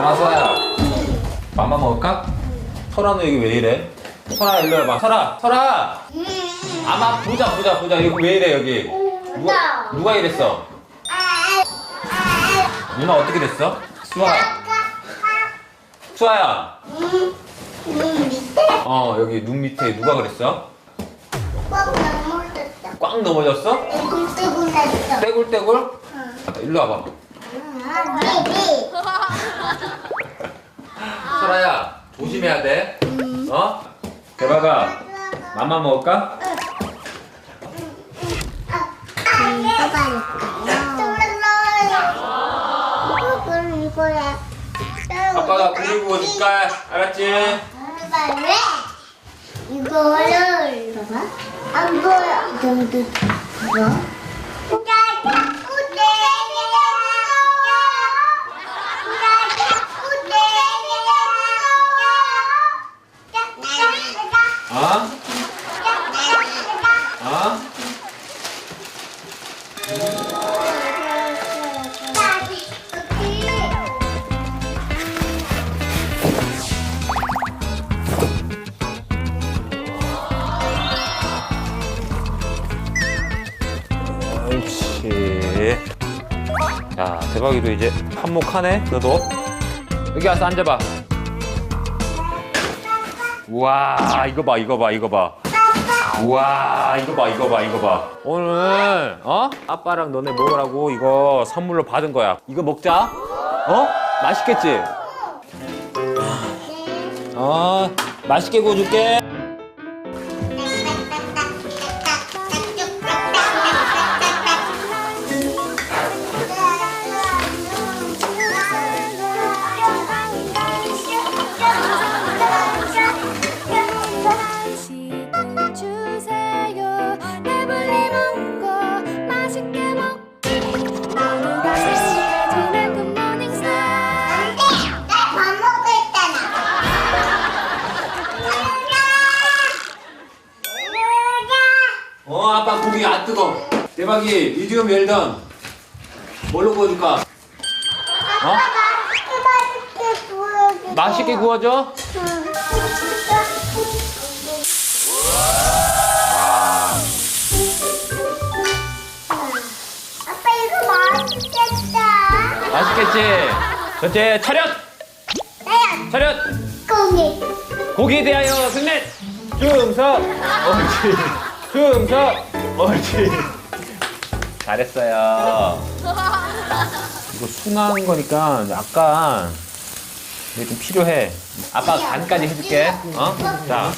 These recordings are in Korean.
설아 설아야 맘마 먹을까? 설아는 여기 왜 이래? 설아 일로 와봐 설아 설아 아마 보자 보자 보자 여기 왜 이래 여기 누가, 누가 이랬어? 누나 어떻게 됐어? 수아 수아야 어 여기 눈 밑에 누가 그랬어? 꽉 넘어졌어? 떼굴떼굴? 일로 와봐 설아야 조심해야 돼 어? 대박아 맘마 먹을까? 아빠가 고기 구워줄까? 알았지? 이거를 봐봐. 안 보여. 이 정도 이 대박이도 이제 한몫하네, 너도. 여기 와서 앉아봐. 우와, 이거 봐, 이거 봐, 이거 봐. 우와, 이거 봐, 이거 봐, 이거 봐. 오늘, 어? 아빠랑 너네 먹으라고 이거 선물로 받은 거야. 이거 먹자. 어? 맛있겠지? 어, 맛있게 구워줄게. 대박이, 미디움 웰던. 뭘로 구워줄까? 어? 맛있게 구워줘? 아빠 이거 맛있겠다. 맛있겠지? 첫째, 차렷! 나야 차렷! 고기. 고기에 대하여 승리! 충성! 옳지. 충성! 옳지. 잘했어요. 이거 순한 거니까 약간 이게 좀 필요해. 아빠 간까지 해줄게. 어? 자,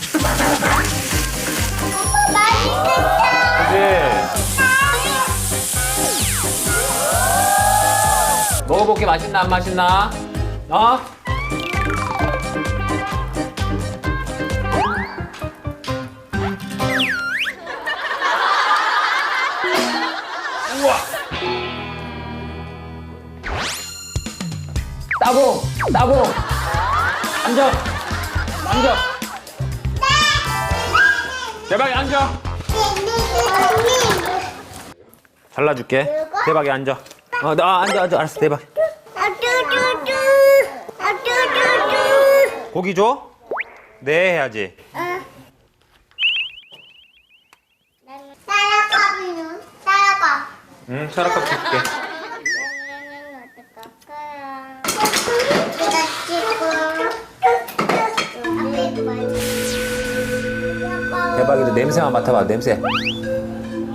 맛있겠다. 그지? 먹어볼게 맛있나 안 맛있나? 어? 따봉! 따봉! 앉아! 앉아! 대박이 앉아! 잘라줄게. 대박이 앉아. 어, 나 앉아, 앉아. 알았어, 대박. 고기 줘? 네, 해야지. 따라가비는 따라가. 응, 사라값 줄게. 대박이도 냄새만 맡아봐, 냄새.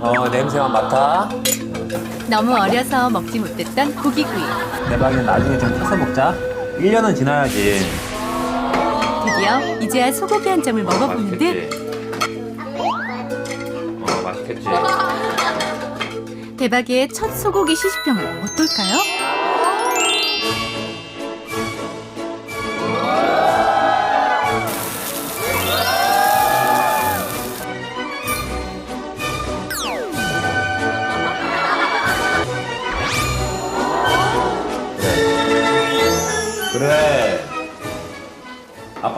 어, 냄새만 맡아. 너무 어려서 먹지 못했던 고기구이. 대박이는 나중에 좀 커서 먹자. 1년은 지나야지. 드디어 이제야 소고기 한 점을 먹어보는 듯 어, 맛있겠지. 대박이의 첫 소고기 시식평은 어떨까요?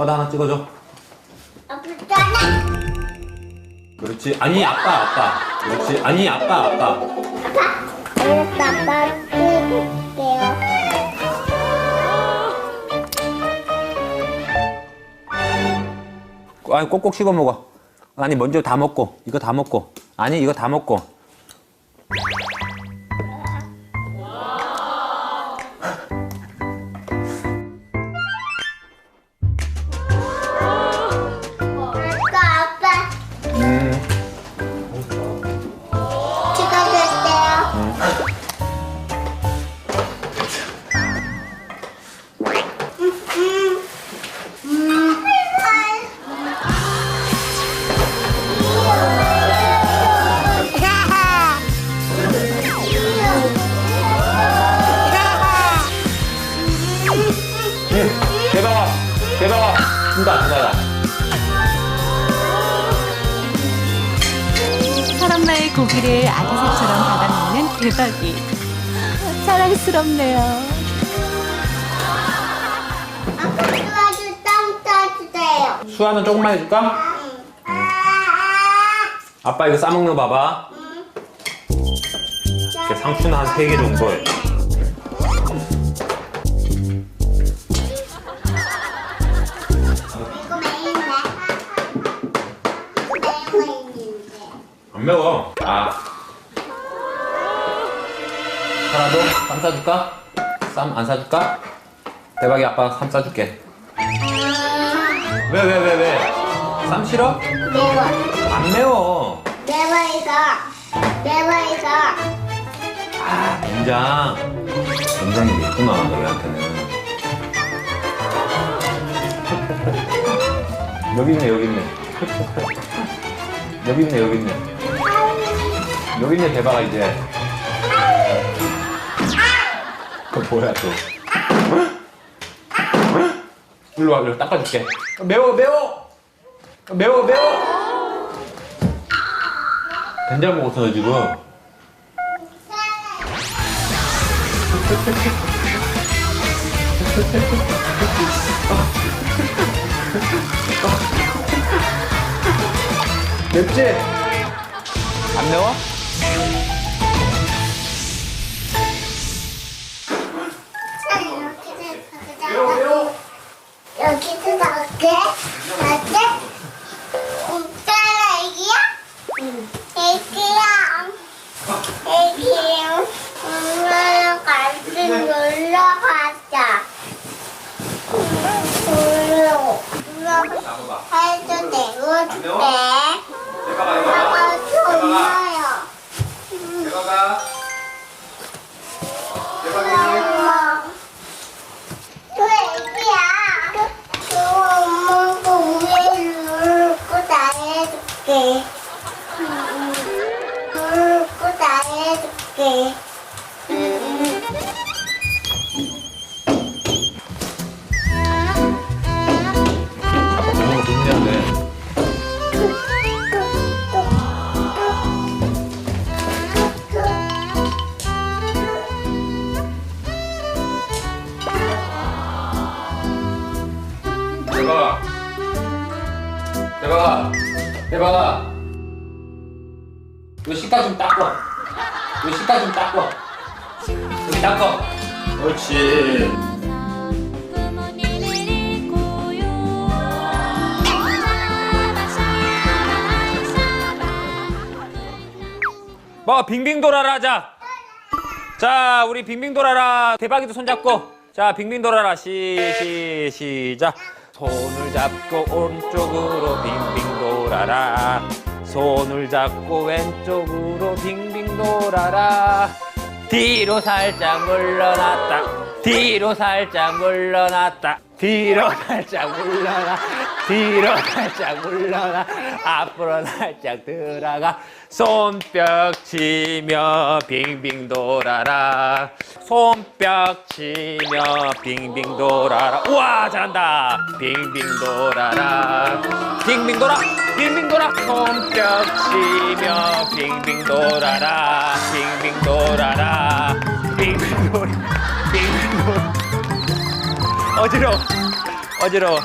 어, 아빠도 하나 찍어줘. 아빠잖아. 그렇지. 아니 아빠 아빠. 그렇지. 아니 아빠 아빠. 아빠. 오늘 아빠 찍을게요. 아니 꼭꼭 씹어 먹어. 아니 먼저 다 먹고 이거 다 먹고 아니 이거 다 먹고 고기를 아기새처럼 받아먹는 대박이. 사랑스럽네요. 아빠 좋아주 땅 따주세요. 수아는 조금만 해줄까? 아빠 이거 싸먹는 거 봐봐. 이렇게 상추는 한 세 개 정도 해. 이거. 안 매워. 아. 하나도 쌈 싸줄까? 쌈 안 싸줄까? 대박이 아빠가 쌈 싸줄게. 왜, 왜, 왜, 왜? 쌈 싫어? 매워. 안 매워. 매워 이거. 매워 이거. 아, 된장. 된장이 있구나, 너희한테는. 여기 있네, 여기 있네. 여기 있네, 여기 있네. 여기 있네, 대박아, 이제. 그 뭐야, 또. 일로 와, 일로 닦아줄게. 매워, 매워! 매워, 매워! 된장 먹었어, 너 지금. 맵지? 안 매워? 여기도 넣을게. 맞지? 진짜라 애기야? 응. 애기야. 애기야. 엄마랑 같이 놀러 가자. 놀러. 해도 내어줄게. 대박아. 대박아. 이거 식가 좀 닦어. 이거 식가 좀 닦어. 여기. 부모님을 잃고요 뭐 빙빙 돌아라 하자. 자, 우리 빙빙 돌아라. 대박이도 손 잡고. 자, 빙빙 돌아라. 시, 시, 시작. 손을 잡고 오른쪽으로 빙빙 돌아라. 손을 잡고 왼쪽으로 빙빙 돌아라. 뒤로 살짝 물러났다. 뒤로 살짝 물러났다. 뒤로 살짝 물러나. 뒤로 살짝 물러나. 앞으로 살짝 들어가. 손뼉 치며 빙빙 돌아라. 손뼉 치며 빙빙 돌아라. 우와, 잘한다. 빙빙 돌아라. 빙빙 돌아. 빙빙 돌아. 손뼉 치며 빙빙 돌아라. 빙빙 돌아라. 빙빙 돌아. 빙빙 돌아. 어지러워. 어지러워.